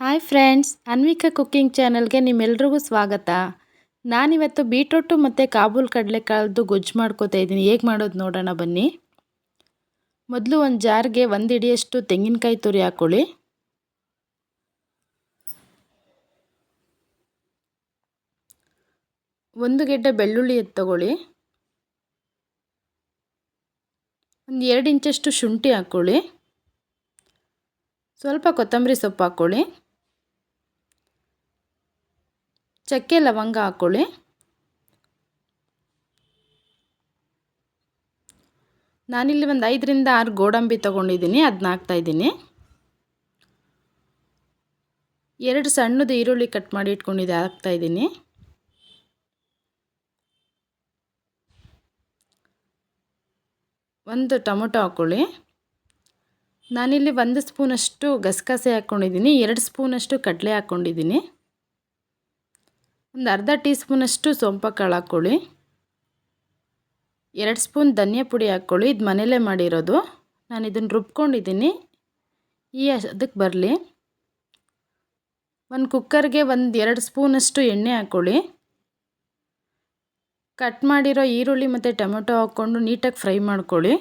Hi friends, Anvika cooking ಚಾನಲ್ಗೆ ನಿಮ್ಮೆಲ್ರಿಗೂ ಸ್ವಾಗತ. ನಾನಿವತ್ತು ಬೀಟ್ರೂಟು ಮತ್ತು ಕಾಬೂಲ್ ಕಡಲೆಕಾಳ್ದು ಗೊಜ್ಜು ಮಾಡ್ಕೋತಾ ಇದ್ದೀನಿ. ಹೇಗೆ ಮಾಡೋದು ನೋಡೋಣ ಬನ್ನಿ. ಮೊದಲು ಒಂದು ಜಾರ್ಗೆ ಒಂದು ಹಿಡಿಯಷ್ಟು ತೆಂಗಿನಕಾಯಿ ತುರಿ ಹಾಕ್ಕೊಳ್ಳಿ ಒಂದು ಗೆಡ್ಡೆ ಬೆಳ್ಳುಳ್ಳಿ ಎತ್ತು ತಗೊಳ್ಳಿ. ಒಂದು ಎರಡು ಇಂಚಷ್ಟು ಶುಂಠಿ ಹಾಕ್ಕೊಳ್ಳಿ ಸ್ವಲ್ಪ ಕೊತ್ತಂಬರಿ ಸೊಪ್ಪು ಹಾಕ್ಕೊಳ್ಳಿ ಚಕ್ಕೆ ಲವಂಗ ಹಾಕ್ಕೊಳ್ಳಿ ನಾನಿಲ್ಲಿ ಒಂದು ಐದರಿಂದ ಆರು ಗೋಡಂಬಿ ತೊಗೊಂಡಿದ್ದೀನಿ ಅದನ್ನ ಹಾಕ್ತಾಯಿದ್ದೀನಿ ಎರಡು ಸಣ್ಣದು ಈರುಳ್ಳಿ ಕಟ್ ಮಾಡಿ ಇಟ್ಕೊಂಡಿದ್ದೆ ಹಾಕ್ತಾಯಿದ್ದೀನಿ ಒಂದು ಟೊಮೊಟೊ ಹಾಕ್ಕೊಳ್ಳಿ ನಾನಿಲ್ಲಿ ಒಂದು ಸ್ಪೂನಷ್ಟು ಗಸಗಸೆ ಹಾಕ್ಕೊಂಡಿದ್ದೀನಿ ಎರಡು ಸ್ಪೂನಷ್ಟು ಕಡಲೆ ಹಾಕ್ಕೊಂಡಿದ್ದೀನಿ ಒಂದು ಅರ್ಧ ಟೀ ಸ್ಪೂನಷ್ಟು ಸೊಂಪ ಕಾಳು ಹಾಕ್ಕೊಳ್ಳಿ. ಎರಡು ಸ್ಪೂನ್ ಧನಿಯಾ ಪುಡಿ ಹಾಕ್ಕೊಳ್ಳಿ. ಇದು ಮನೇಲೇ ಮಾಡಿರೋದು. ನಾನು ಇದನ್ನು ರುಬ್ಕೊಂಡಿದ್ದೀನಿ. ಈ ಅದಕ್ಕೆ ಬರಲಿ. ಒಂದು ಕುಕ್ಕರ್ಗೆ ಒಂದು ಎರಡು ಸ್ಪೂನಷ್ಟು ಎಣ್ಣೆ ಹಾಕ್ಕೊಳ್ಳಿ. ಕಟ್ ಮಾಡಿರೋ ಈರುಳ್ಳಿ ಮತ್ತು ಟೊಮೆಟೊ ಹಾಕ್ಕೊಂಡು ನೀಟಾಗಿ ಫ್ರೈ ಮಾಡ್ಕೊಳ್ಳಿ.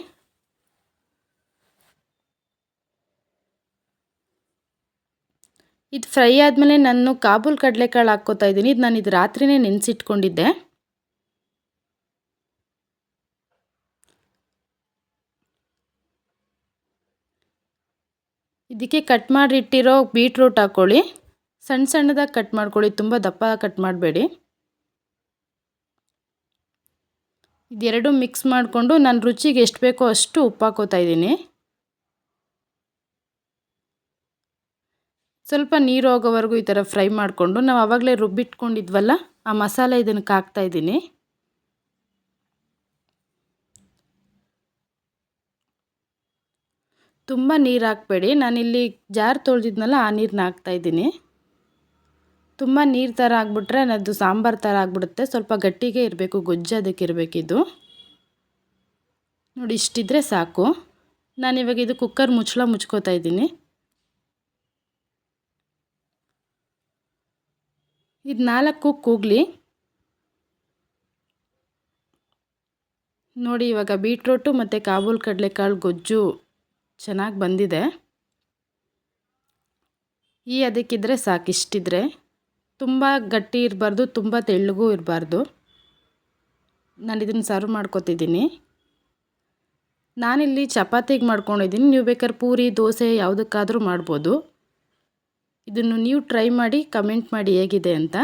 ಇದು ಫ್ರೈ ಆದಮೇಲೆ ನಾನು ಕಾಬೂಲ್ ಕಡಲೆಕಾಳು ಹಾಕ್ಕೋತಾ ಇದ್ದೀನಿ. ಇದು ನಾನು ಇದು ರಾತ್ರಿನೇ ನೆನೆಸಿಟ್ಕೊಂಡಿದ್ದೆ. ಇದಕ್ಕೆ ಕಟ್ ಮಾಡಿಟ್ಟಿರೋ ಬೀಟ್ರೂಟ್ ಹಾಕ್ಕೊಳ್ಳಿ ಸಣ್ಣ ಸಣ್ಣದಾಗಿ ಕಟ್ ಮಾಡ್ಕೊಳ್ಳಿ. ತುಂಬ ದಪ್ಪ ಕಟ್ ಮಾಡಬೇಡಿ. ಇದೆರಡು ಮಿಕ್ಸ್ ಮಾಡಿಕೊಂಡು ನಾನು ರುಚಿಗೆ ಎಷ್ಟು ಬೇಕೋ ಅಷ್ಟು ಉಪ್ಪು ಹಾಕೋತಾ ಇದ್ದೀನಿ. ಸ್ವಲ್ಪ ನೀರು ಹೋಗೋವರೆಗೂ ಈ ಥರ ಫ್ರೈ ಮಾಡಿಕೊಂಡು ನಾವು ಆವಾಗಲೇ ರುಬ್ಬಿಟ್ಕೊಂಡಿದ್ವಲ್ಲ, ಆ ಮಸಾಲೆ ಇದಕ್ಕೆ ಹಾಕ್ತಾಯಿದ್ದೀನಿ ತುಂಬ ನೀರು ಹಾಕಬೇಡಿ ನಾನಿಲ್ಲಿ ಜಾರ್ ತೊಳೆದಿದ್ನಲ್ಲ, ಆ ನೀರನ್ನ ಹಾಕ್ತಾಯಿದ್ದೀನಿ ತುಂಬ ನೀರು ಥರ ಆಗಿಬಿಟ್ರೆ ಅದು ಸಾಂಬಾರು ಥರ ಆಗಿಬಿಡುತ್ತೆ. ಸ್ವಲ್ಪ ಗಟ್ಟಿಗೆ ಇರಬೇಕು ಗೊಜ್ಜು ಅದಕ್ಕೆ ಇರಬೇಕಿದು ನೋಡಿ, ಇಷ್ಟಿದ್ರೆ ಸಾಕು. ನಾನಿವಾಗ ಇದು ಕುಕ್ಕರ್ ಮುಚ್ಚಳ ಮುಚ್ಕೋತಾ ಇದ್ದೀನಿ. ಇದು ನಾಲ್ಕು ಕೂಗ್ಲಿ. ನೋಡಿ ಇವಾಗ ಬೀಟ್ರೋಟು ಮತ್ತು ಕಾಬೂಲ್ ಕಡಲೆಕಾಳು ಗೊಜ್ಜು ಚೆನ್ನಾಗಿ ಬಂದಿದೆ. ಈ ಅದಕ್ಕಿದ್ರೆ ಸಾಕಿಷ್ಟಿದ್ರೆ ತುಂಬ ಗಟ್ಟಿ ಇರಬಾರ್ದು, ತುಂಬ ತೆಳ್ಳಗೂ ಇರಬಾರ್ದು. ನಾನು ಇದನ್ನು ಸರ್ವ್ ಮಾಡ್ಕೊತಿದ್ದೀನಿ. ನಾನಿಲ್ಲಿ ಚಪಾತಿಗೆ ಮಾಡ್ಕೊಂಡಿದ್ದೀನಿ ನೀವು ಬೇಕಾದ್ರೆ ಪೂರಿ, ದೋಸೆ ಯಾವುದಕ್ಕಾದರೂ ಮಾಡ್ಬೋದು. ಇದನ್ನು ನೀವು ಟ್ರೈ ಮಾಡಿ ಕಮೆಂಟ್ ಮಾಡಿ ಹೇಗಿದೆ ಅಂತ.